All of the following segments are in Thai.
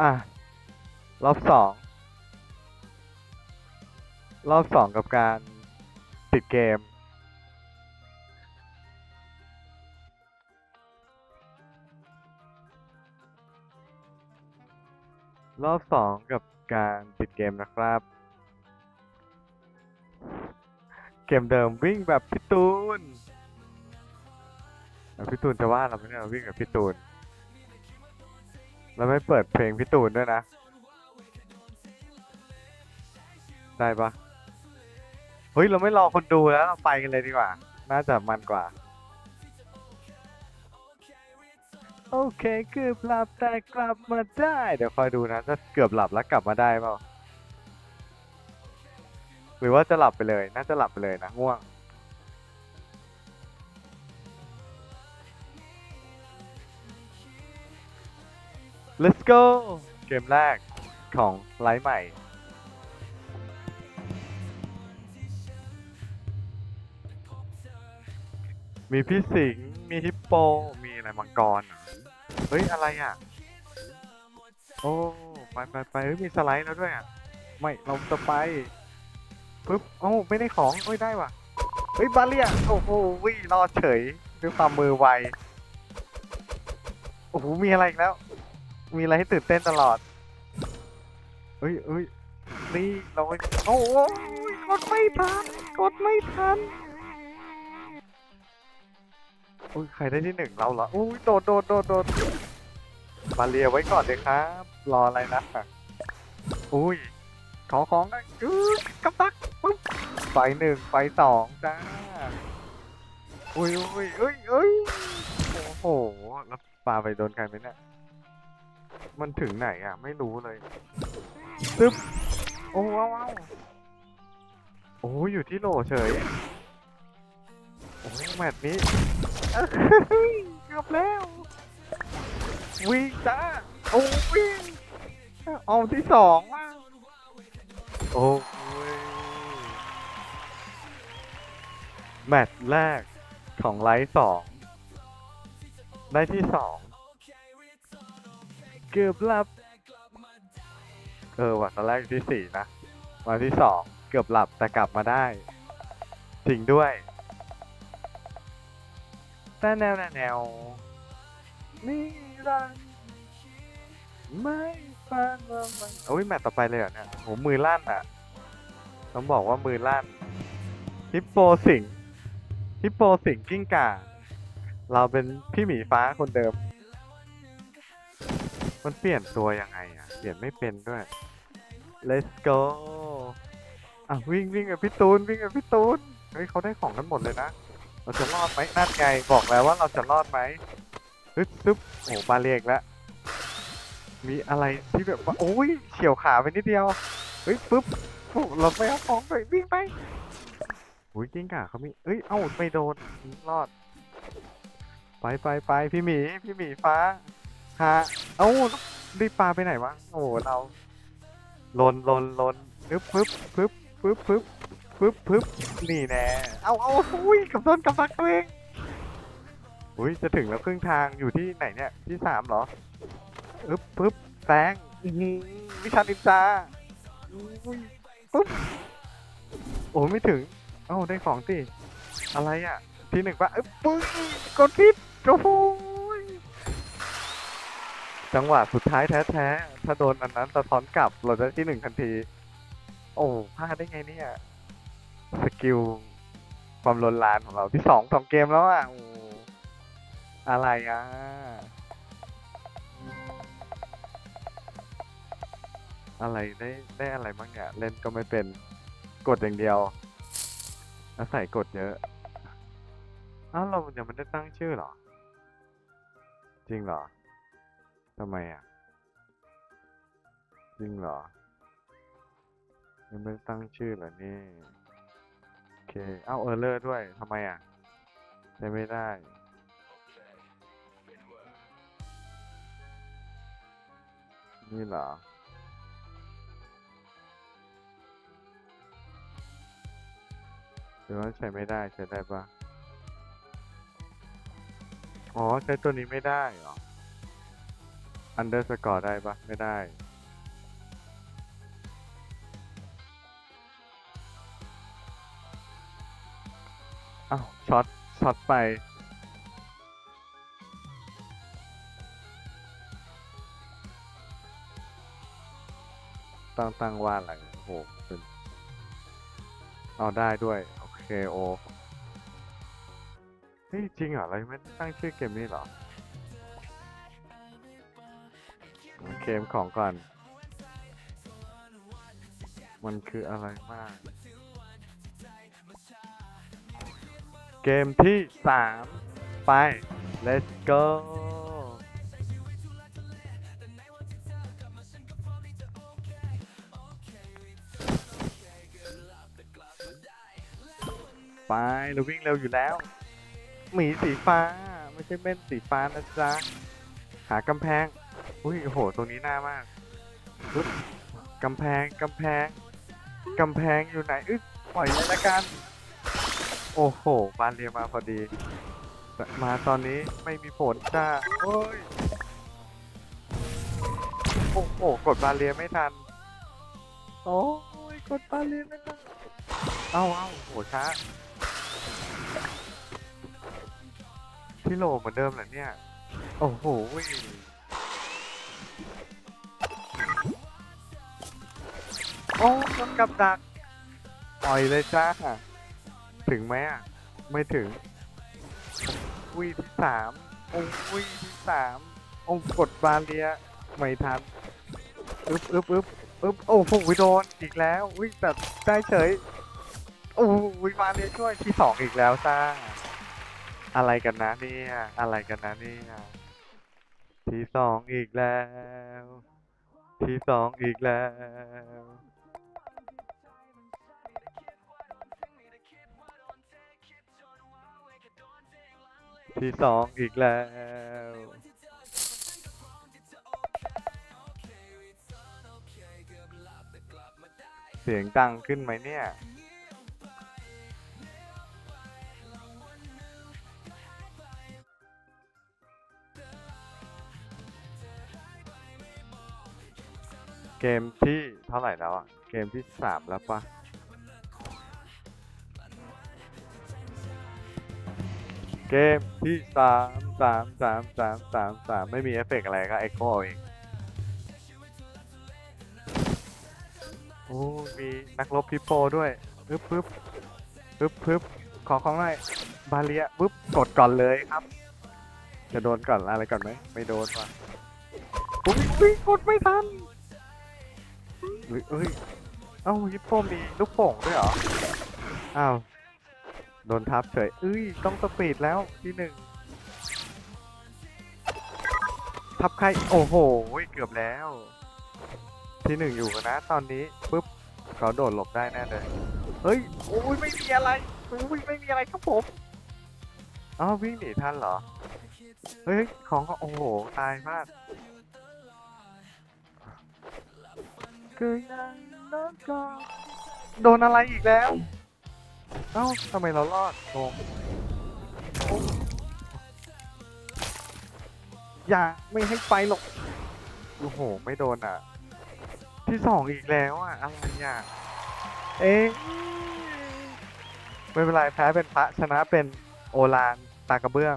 อะ รอบสอง รอบสองกับการติดเกม รอบสองกับการติดเกมนะครับ เกมเดิมวิ่งแบบพี่ตูนอะพี่ตูนจะว่าเราไม่ได้วิ่งกับพี่ตูน แล้วไม่เปิดเพลงพี่ตูนด้วยนะ ได้ปะเฮ้ย เราไม่รอคนดูแล้วเราไปกันเลยดีกว่า น่าจะมันกว่า โอเคเกือบหลับแต่กลับมาได้ เดี๋ยวคอยดูนะถ้าเกือบหลับแล้วกลับมาได้เปล่าหรือว่าจะหลับไปเลย น่าจะหลับไปเลยนะง่วง let's go เกมแรกของไลฟ์ใหม่ มีพี่สิงห์มีฮิปโป มีอะไรมังกรเหรอเฮ้ย อะไรอะ โอ้ ไปไปไปเฮ้ย มีสไลด์แล้วด้วยอะ ไม่ เราจะไปปึ๊บโอ้าไม่ได้ของเฮ้ย ได้ว่ะ เฮ้ย บาเลียโอ้โหวิรอดเฉย ด้วยความมือไว โอ้โห มีอะไรอีกแล้ว มีอะไรให้ตื่นเต้นตลอดเฮ้ยเฮ้ยนี่เราไปโอ้โกดไม่ทันกดไม่ทันอุ้ยใครได้ที่หนึ่งเราเหรออุ้ยโดดโดดโดดโดดมาเลียไว้ก่อนเลยครับ รออะไรนะอุ้ยขอของได้อื้อกำตักปึ๊บไฟหนึ่งไฟสองจ้าอุ้ยอุ้ยอุ้ยอุ้ยโอ้โหแล้วปลาไปโดนใครไหมเนี่ย มันถึงไหนอะ ไม่รู้เลยซึบโอ้ว้าวว้าวโอ้ยอยู่ที่โหลเฉย โอ้ยแมตช์นี้เอ้ยเกือบแล้ว วิ่งจ้าโอ้วิ่งเอาที่สองว่ะโอ้ยแมตช์แรกของไลท์สองได้ที่สอง เกือบหลับ เออว่ะตอนแรกที่สี่นะมาที่สองเกือบหลับแต่กลับมาได้ จริงด้วยแต่แนวแนวแนวนี่รันดร์ไม่ฟังว่ามันโอ้ยแมตต์ต่อไปเลยเหรอเนี่ยโหมือลั่นอะ ต้องบอกว่ามือลั่น ฮิปโปสิงฮิปโปสิงกิ้งก่า เราเป็นพี่หมีฟ้าคนเดิม มันเปลี่ยนตัวยังไงอะ เปลี่ยนไม่เป็นด้วย let's go อะวิ่งวิ่งกับพี่ตูนวิ่งกับพี่ตูน เฮ้ยเขาได้ของกันหมดเลยนะ เราจะรอดไหมนั่นไงบอกแล้วว่าเราจะรอดไหมฮึบซึบโอ้โหบาเลียกแล้ว มีอะไรที่แบบว่าโอ้ยเฉียวขาไปนิดเดียว เฮ้ยปึ๊บโอ้เราไปเอาของไปวิ่งไปโอ้ยกิ้งก่าเขามีเอ้ยเอ้าไม่โดนรอด ไปไปไปพี่หมีพี่หมีฟ้า ฮะเอ้ารีบปลาไปไหนวะ โอ้โหเราลนลนลนปึ๊บปึ๊บปึ๊บปึ๊บปึ๊บปึ๊บปึ๊บนี่แน่เอาเอาอุ้ยกับต้นกับฟักตัวเองอุ้ยจะถึงแล้วครึ่งทางอยู่ที่ไหนเนี่ยที่สามเหรอปึ๊บปึ๊บแซงอื้อหือวิชานินจาอุ้ยปึ๊บโอ้ไม่ถึง เอ้าได้ของสิอะไรอะ ที่หนึ่งปะปึ๊บกดผิดโอ้โห จังหวะสุดท้ายแท้ๆ ถ้าโดนอันนั้นสะท้อนกลับเราจะที่หนึ่งทันที โอ้พลาดได้ไงเนี่ย สกิลความลนลานของเราที่สองสองเกมแล้วอะโอ้อะไรอะอะไรได้ได้อะไรบ้างเนี่ยเล่นก็ไม่เป็นกดอย่างเดียวอาศัยกดเยอะอ้าวเรายังไม่ได้ตั้งชื่อหรอ จริงเหรอ ทำไมอะ จริงเหรอ ยังไม่ได้ตั้งชื่อเหรอนี่ โอเค เอ้าเออร์เลอร์ด้วยทำไมอะใช้ไม่ได้นี่เหรอ หรือว่าใช้ไม่ได้ใช้ได้ปะอ๋อ ใช้ตัวนี้ไม่ได้เหรอ อันเดอร์สกอร์ได้ปะไม่ได้ อ้าวช็อต ช็อตไป ตั้งตั้งว่าอะไรโอ้โหเป็นเอาได้ด้วย โอเคโอเฮ้ยจริงเหรอเรายังไม่ตั้งชื่อเกมนี้เหรอ เกมของก่อน มันคืออะไรมาก เกมที่สามไป let's go ไปเราวิ่งเร็วอยู่แล้ว หมีสีฟ้า ไม่ใช่เม่นสีฟ้านะจ๊ะ หากำแพง อุ้ยโอ้โห ตรงนี้น่ามากปึ๊บกำแพง กำแพง กำแพงอยู่ไหนอึ๊บปล่อยเลยละกัน โอ้โห บานเรียมาพอดีแต่มาตอนนี้ไม่มีผลจ้าโอ้ย โอ้โห กดบานเรียไม่ทัน โอ้ย กดบานเรียไม่ทัน เอาเอาโหช้าที่โหลเหมือนเดิมเหรอเนี่ย โอ้โห โอ้โดนกับดักปล่อยเลยจ้า ถึงไหมอะ ไม่ถึงวิที่สามโอ้วิที่สามอ้กดบาเลียไม่ทันอึ๊บอึ๊บอึ๊บอึ๊บโอ้โหโดนอีกแล้ววิแต่ได้เฉยโอ้ยบาเลียช่วยที่สองอีกแล้วจ้า อะไรกันนะเนี่ยอะไรกันนะเนี่ยที่สองอีกแล้ว ที่สองอีกแล้ว ที่สองอีกแล้ว เสียงดังขึ้นไหมเนี่ย เกมที่เท่าไหร่แล้วอะ เกมที่สามแล้วปะ เกมที่สามสามสามสามสามสามไม่มีเอฟเฟกต์อะไรก็เอ็กโคเอเอง โอ้มีนักรบพิปโปด้วยปึ๊บปึ๊บปึ๊บปึ๊บขอของหน่อยบาเลียปึ๊บกดก่อนเลยครับ จะโดนก่อนอะไรก่อนไหมไม่โดนว่ะอุ้ยอุ้ยกดไม่ทันเฮ้ยเอ้ยเอ้าฮิปโปมีลูกโป่งด้วยเหรอ อ้าว โดนทับเฉยเอ้ย ต้องสปีดแล้วที่หนึ่งทับใคร โอ้โห เกือบแล้ว ที่หนึ่งอยู่นะ ตอนนี้ปุ๊บเขาโดดหลบได้แน่เลย เฮ้ย โอ้ยไม่มีอะไรโอ้ยไม่มีอะไรครับผมอ้าววิ่งหนีทันเหรอ เฮ้ย ของก็โอ้โห ตายมากคือยังน้ำกาโดนอะไรอีกแล้ว เอ้าทำไมเรารอดงงโอ้อย่าไม่ให้ไปหรอกโอ้โห ไม่โดนอะ ที่สองอีกแล้วอะ อะไรอะ เอ๊ะไม่เป็นไรแพ้เป็นพระชนะเป็นโอลานตากระเบื้อง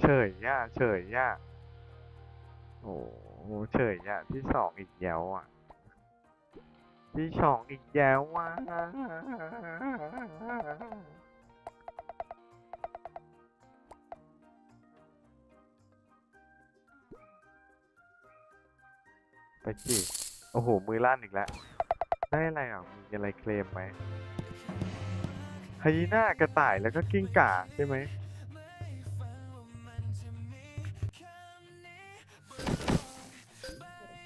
เฉยย่าเฉยย่าโอ้โหเฉยอะที่สองอีกแล้วอะ ที่สองอีกแล้วว่ะไปสิโอ้โห มือลั่นอีกแล้ว ได้อะไรอะ มีอะไรเคลมไหมไฮยีน่ากระต่ายแล้วก็กิ้งก่าใช่ไหม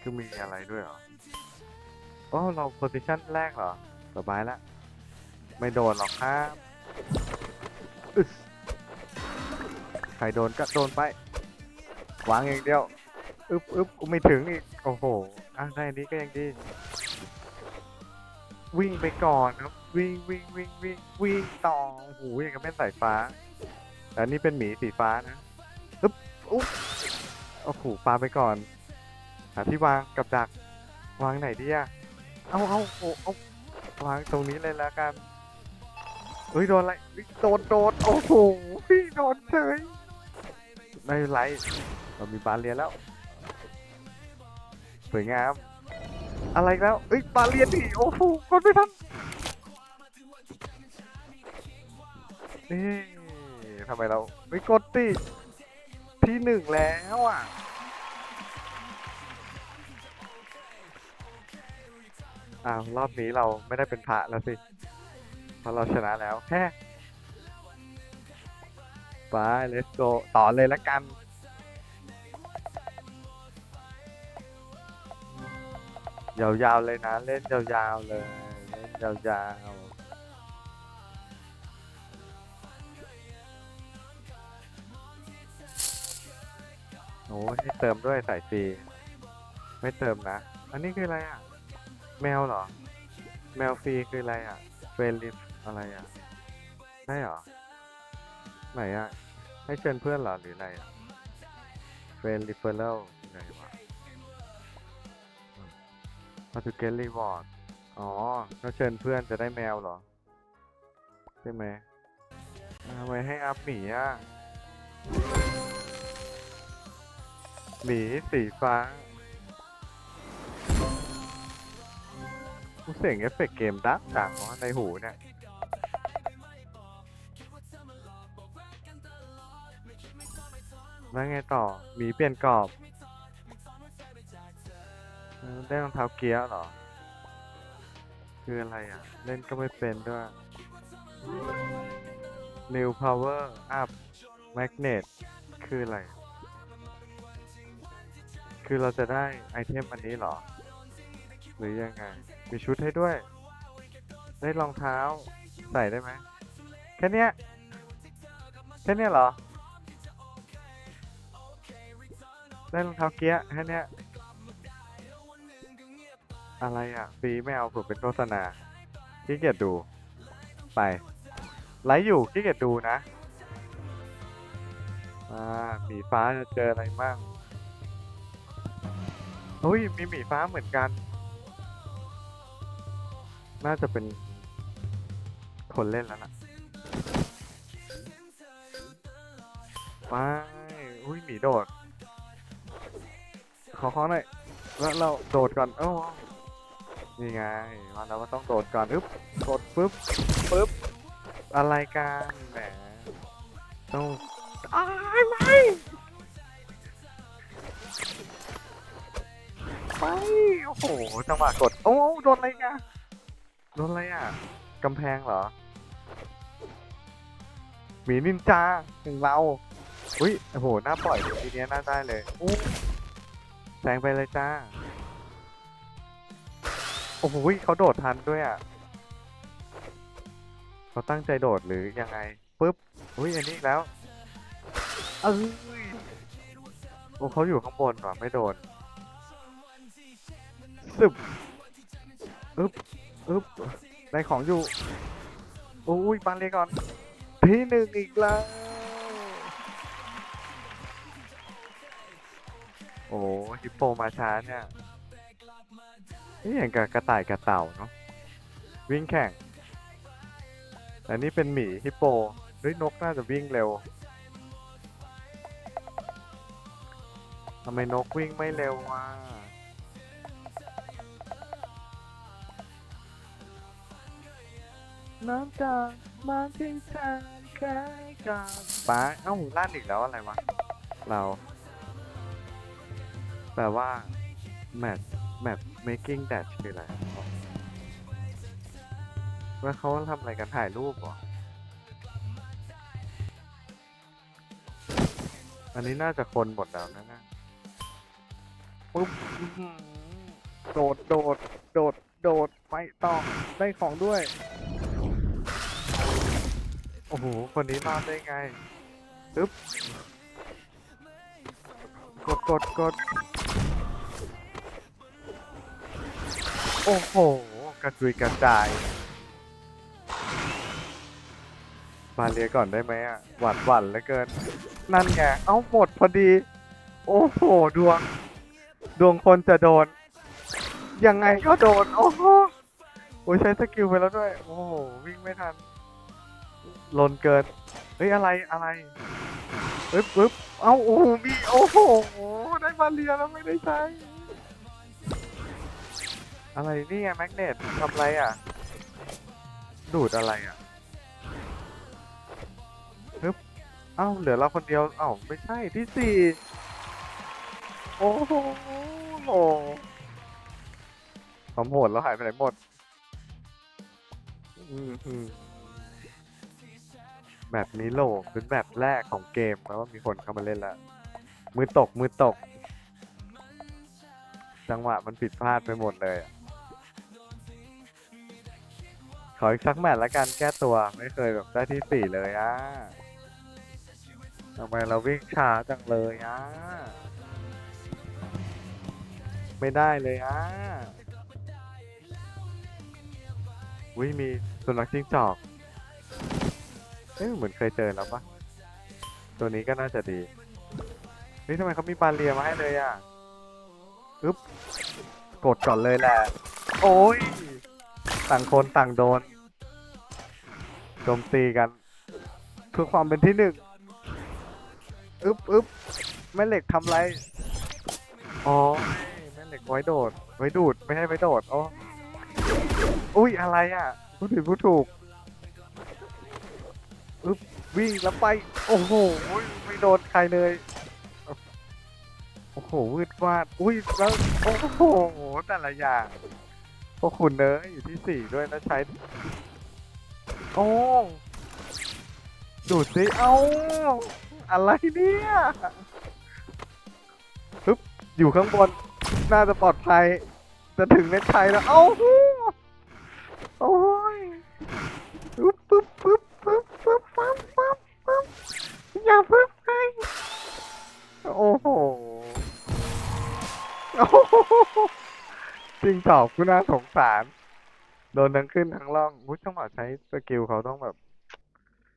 คือมีอะไรด้วยเหรอ อ๋อเราโพซิชันแรกเหรอ สบายละ ไม่โดนหรอกครับใครโดนก็โดนไปวางอย่างเดียวอึ๊บอึ๊บกูไม่ถึงอีก โอ้โห อะได้อันนี้ก็ยังดี วิ่งไปก่อนครับ วิ่งวิ่งวิ่งวิ่งวิ่งต่อโอ้โหอย่างกับแม่นสายฟ้าแต่แต่นี่เป็นหมีสีฟ้านะอึ๊บอุ๊บโอ้โหปาไปก่อนหาที่วางกับดักวางไหนดีอะ เอาเอาโอ้เอาวางตรงนี้เลยแล้วกันเฮ้ยโดนอะไรเฮ้ยโดนโดนโอ้โหพี่โดนเฉยไม่เป็นไรเรามีบาเรียนแล้วสวยงามอะไรแล้วเอ้ยบาเรียนดิโอ้โหกดไม่ทันนี่ทำไมเราไม่กดติที่หนึ่งแล้วอะ อ้าวรอบนี้เราไม่ได้เป็นพระแล้วสิเพราะเราชนะแล้วแค่ไป let's go ต่อเลยละกัน ยาวๆเลยนะ เล่นยาวๆเลย เล่นยาวๆโอ้ให้เติมด้วยสายฟรีไม่เติมนะ อันนี้คืออะไรอะ แมวเหรอ แมวฟรีคืออะไรอะเฟรนลิฟอะไรอะได้เหรอ ไหนอะ ให้เชิญเพื่อนเหรอหรืออะไรอะเฟรนลิฟเฟอร์เลไหนวะมาทูเกลรีวอร์ดอ๋อก็เชิญเพื่อนจะได้แมวเหรอ ใช่ไหมทำไมให้อัพหมีอะหมีสีฟ้า เสียงเอฟเฟกต์เกมดังดังวะในหูเนี่ยแล้วไงต่อ มีเปลี่ยนกรอบ ได้รองเท้าเกียร์เหรอ คืออะไรอะ เล่นก็ไม่เป็นด้วย New Power Up Magnet คืออะไร คือเราจะได้ไอเทมอันนี้เหรอ หรือยังไง มีชุดให้ด้วย ได้รองเท้าใส่ได้ไหมแค่เนี้ยแค่เนี้ยเหรอ ได้รองเท้าเกียร์แค่เนี้ยอะไรอะฟรีไม่เอาผมเป็นโฆษณาขี้เกียจดู ไปไลฟ์อยู่ขี้เกียจดูนะอ่าหมีฟ้าจะเจออะไรมั่งเฮ้ยมีหมีฟ้าเหมือนกัน น่าจะเป็นคนเล่นแล้วล่ะไปอุ้ยหมีโดด ขอขอหน่อยแล้วเราโดดก่อนโอ้นี่ไงมาแล้วว่าต้องโดดก่อนอึ๊บกดปึ๊บปึ๊บอะไรกันแหมต้องอ้ายไม่ไปโอ้โหจังหวะกดโอ้โดนอะไรกัน โดนอะไรอะกำแพงเหรอหมีนินจาถึงเราอุ้ยโอ้โหน่าปล่อยเลยทีเนี้ยน่าได้เลยอู้แซงไปเลยจ้า โอ้โหเขาโดดทันด้วยอะเขาตั้งใจโดดหรือยังไงปุ๊บอุ้ยอันนี้แล้วเอ้ยโอ้เขาอยู่ข้างบนว่ะไม่โดนซึบอึ๊บ อึ๊บได้ของอยู่โอ้ยปันเลยก่อน ที่หนึ่งอีกแล้ว โอ้ฮิปโปมาช้าเนี่ยนี่อย่างกับกระต่ายกระเต่าเนาะวิ่งแข่งแต่นี่เป็นหมีฮิปโปเฮ้ยนกน่าจะวิ่งเร็วทำไมนกวิ่งไม่เร็ววะ น้ำจากมาทิ้งทางคล้ายกับป้าเอ้าลั่นอีกแล้วอะไรวะ เรา แปลว่า match match making dash คืออะไรว่าเขาทำอะไรกันถ่ายรูปเหรอ อันนี้น่าจะคนหมดแล้วนะนะปุ๊บโดด โดด โดด โดด ไปต่อ ได้ของด้วย โอ้โห คนนี้รอดได้ไงปึ๊บ กดกดกด โอ้โห กระจุยกระจายไปบาเลียก่อนได้ไหมอะ หวั่นหวั่นเหลือเกิน นั่นไง เอ้าหมดพอดี โอ้โห ดวง ดวงคนจะโดน ยังไงก็โดน โอ้โห โอ้ยใช้สกิลไปแล้วด้วย โอ้โห วิ่งไม่ทัน ลนเกินเฮ้ยอะไรอะไรปึ๊บปึ๊บเอ้าโอ้มีโอ้โหได้บาเลียแล้วไม่ได้ใช้อะไรนี่ไงแมกเนตทำไรอะ ดูดอะไรอะฮึบเอ้าเหลือเราคนเดียวเอ้าไม่ใช่ที่สี่โอ้โหความโหดเราหายไปไหนหมด อืม อืมแบบนี้โหลเป็นแบบแรกของเกมแล้วว่ามีคนเข้ามาเล่นแล้วมือตกมือตก จังหวะมันผิดพลาดไปหมดเลย ขออีกสักแมตช์ละกันแก้ตัวไม่เคยแบบได้ที่สี่เลยอะทำไมเราวิ่งช้าจังเลยอะไม่ได้เลยอะวิมีสุนัขจิ้งจอก เอ้ยเหมือนเคยเจอแล้วปะตัวนี้ก็น่าจะดีเฮ้ยทำไมเขามีบาเรียมาให้เลยอะอึ๊บกดก่อนเลยแหละโอ้ยต่างคนต่างโดนโจมตีกันเพื่อความเป็นที่หนึ่งอึ๊บอึ๊บแม่เหล็กทำไรอ๋อแม่เหล็กไว้โดดไว้ดูดไม่ให้ไว้โดดอ๋ออุ้ยอะไรอะพูดผิดพูดถูก อึ๊บวิ่งแล้วไป โอ้โหไม่โดนใครเลยโอ้โหวืดวาดอุ้ยแล้วโอ้โหแต่ละอย่างพวกคุณเนอะอยู่ที่สี่ด้วยนะใช้ โอ้ดูดสิเอาอะไรเนี่ยปึ๊บอยู่ข้างบน น่าจะปลอดภัย จะถึงเน็ตไทยแล้ว เอ้าโอ้ยปึ๊บปึ๊บปึ๊บ ปึ๊บปึ๊บปึ๊บอย่าปึ๊บให้โอ้โหโอ้โหจริงตอบกูน่าสงสาร โดนทั้งขึ้นทั้งล่องอุ้ยจังหวะใช้สกิลเขาต้องแบบ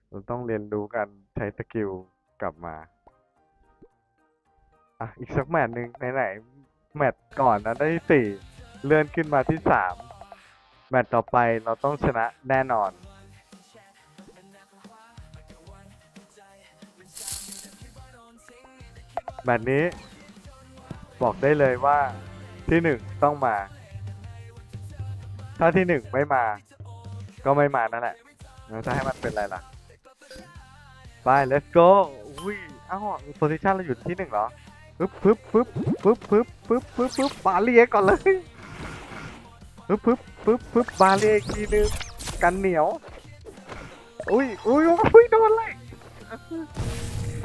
เราต้องเรียนรู้กันใช้สกิลกลับมา อะ อีกสักแมตช์หนึ่งไหนๆแมตช์ก่อนนะได้สี่เลื่อนขึ้นมาที่สามแมตช์ต่อไปเราต้องชนะแน่นอน แมตช์นี้บอกได้เลยว่าที่หนึ่งต้องมา ถ้าที่หนึ่งไม่มา ก็ไม่มานั่นแหละแล้วจะให้มันเป็นอะไรล่ะ ไป let's go อุ้ยอ้าวโพซิชันเราอยู่ที่หนึ่งเหรอปึ๊บปึ๊บปึ๊บปึ๊บปึ๊บปึ๊บปึ๊บปึ๊บบาเลียก่อนเลยปึ๊บปึ๊บปึ๊บปึ๊บบาเลียอีกทีนึงกันเหนียว อุ้ยอุ้ยอุ้ยโดนเลย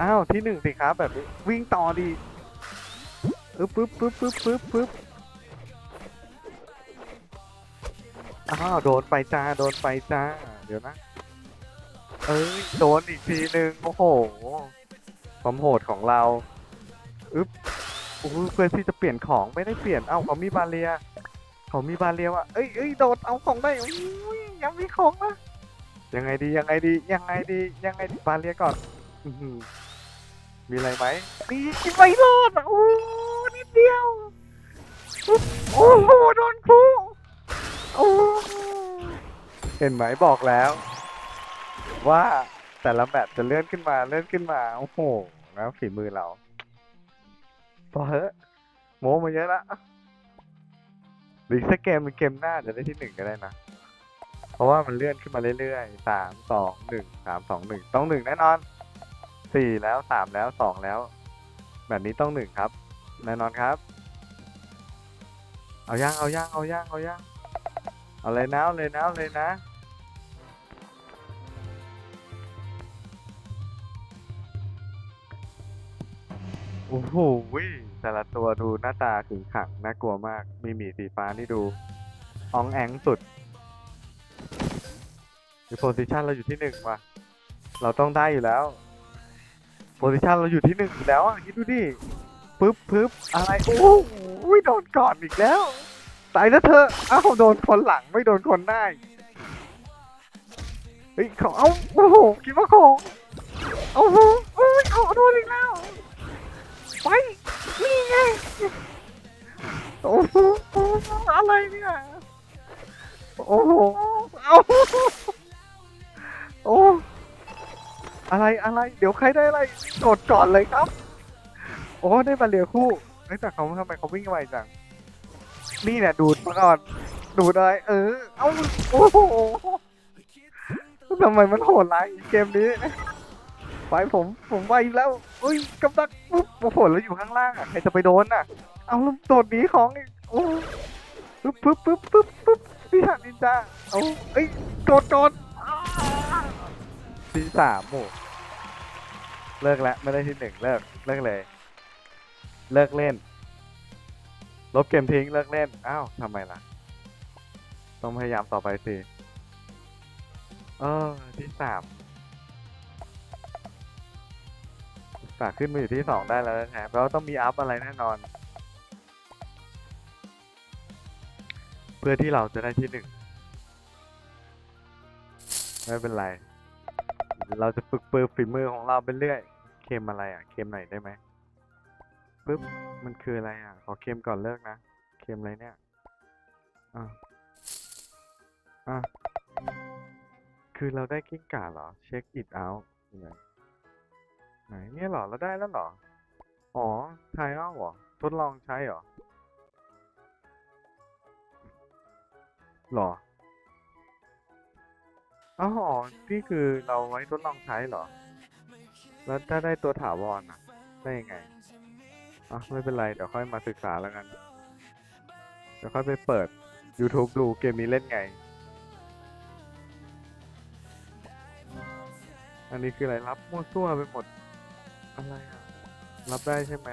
อ้าวที่หนึ่งสิครับแบบนี้วิ่งต่อดีปึ๊บปึ๊บปึ๊บปึ๊บปึ๊บปึ๊บอ้าวโดนไปจ้าโดนไปจ้า เดี๋ยวนะ เอ้ยโดนอีกทีนึงโอ้โหความโหดของเราอึ๊บโอ้เพื่อนที่จะเปลี่ยนของไม่ได้เปลี่ยนเอ้าเขามีบาเลียเขามีบาเลียว่ะเอ้ยเอ้ยโดดเอาของได้อุ้ยยังมีของนะยังไงดียังไงดียังไงดียังไงดีบาเลียก่อนอื มีอะไรไหมนี่ไม่รอดอะโอ้นิดเดียว โอ้โหโดนครูโอ้เห็นไหมบอกแล้ว ว่าแต่ละแมตช์จะเลื่อนขึ้นมาเลื่อนขึ้นมาโอ้โหแล้วฝีมือเราพอเถอะโม้มาเยอะละหรือสักเกมเป็นเกมหน้าจะได้ที่หนึ่งก็ได้นะ เพราะว่ามันเลื่อนขึ้นมาเรื่อยๆสามสองหนึ่งสามสองหนึ่งต้องหนึ่งแน่นอน สี่แล้วสามแล้วสองแล้ว แบบนี้ต้องหนึ่งครับแน่นอนครับ เอาย่างเอาย่างเอาย่างเอาย่างเอาเลยนะเอาเลยนะเอาเลยนะโอ้โหแต่ละตัวดูหน้าตาขึงขังน่ากลัวมาก มีหมีสีฟ้านี่ดูอองแองสุดมีโพซิชันเราอยู่ที่หนึ่งว่ะ เราต้องได้อยู่แล้ว โพซิชันเราอยู่ที่หนึ่งแล้วอะคิดดูดิปึ๊บปึ๊บอะไรโอ้โหโดนก่อนอีกแล้วตายแล้วเธออ้าวโดนคนหลังไม่โดนคนหน้าอีกฮ้ยของเอาโอ้โหคิดว่าของโอ้โหโอ้ยขอโดนอีกแล้วไปนี่ไงโอ้โหโอ้โหอะไรเนี่ยโอ้โหเอาโอ้ อะไรอะไร เดี๋ยวใครได้อะไรกดก่อนเลยครับ โอ้ได้มาเรียคู่เฮ้ยแต่เขาทำไมเขาวิ่งไวจัง นี่เนี่ยดูดมาก่อน ดูดอะไร เออ เอ้าโอ้โหทำไมมันโหดร้ายเกมนี้ ไปผมผมไปแล้วอุ้ยกำลังปุ๊บโอ้โหแล้วอยู่ข้างล่างอะใครจะไปโดนอะ เอาแล้วโดดหนีของอีกโอ้ปึ๊บปึ๊บปึ๊บปึ๊บปึ๊บพี่หันนินจาเอาเอ้ยโดดโดดอ้า ที่สามโอ้เลิกแล้วไม่ได้ที่หนึ่งเลิกเลิกเลย เลิกเล่น ลบเกมทิ้งเลิกเล่น อ้าวทำไมล่ะ ต้องพยายามต่อไปสิ เออที่สามฝากขึ้นมาอยู่ที่สองได้แล้วนะฮะแปลว่าต้องมีอัพอะไรแน่นอน เพื่อที่เราจะได้ที่หนึ่งไม่เป็นไร เราจะฝึกปืนฝีมือของเราไปเรื่อยเค็มอะไรอะเค็มหนได้ไหมปึ๊บมันคืออะไรอะ ขอเค็มก่อนเลิกนะเค็มอะไรเนี่ยอะอะคือเราได้กิ้งก่าเหรอ เช็คอิดเอาไหนไหนเนี่ยเหรอเราได้แล้วเหรอ อ๋อทายเอาเหรอทดลองใช้เหรอหรอ อ๋อนี่คือเราไว้ทดลองใช้เหรอ แล้วถ้าได้ตัวถาวรอะ ได้ยังไงอะไม่เป็นไร เดี๋ยวค่อยมาศึกษาแล้วกัน เดี๋ยวค่อยไปเปิด YouTube ดูเกมนี้เล่นไง อันนี้คืออะไรรับมั่วซั่วไปหมด อะไรอะ รับได้ใช่ไหม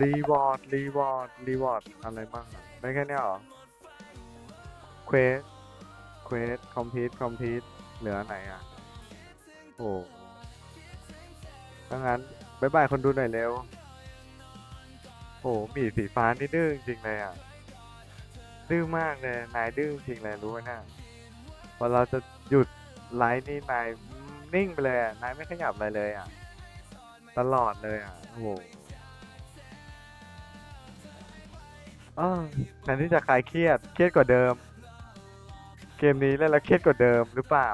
รีวอร์ดรีวอร์ดรีวอร์ดอะไรบ้างได้แค่นี้หรอเควส เควสคอมพิวต์คอมพิวต์เหลือไหนอะ โอ้ถ้างั้นบายบายคนดูหน่อยเร็ว โอ้หมีสีฟ้านี่ดื้อจริงเลยอะ ดื้อมากเลย นายดื้อจริงเลยรู้ไหมนะพอเราจะหยุดไลฟ์นี่นายนิ่งไปเลยอะ นายไม่ขยับอะไรเลยอะ ตลอดเลยอะ โอ้โหออแทนที่จะคลายเครียด เครียดกว่าเดิม เกมนี้เล่นแล้วเครียดกว่าเดิมหรือเปล่า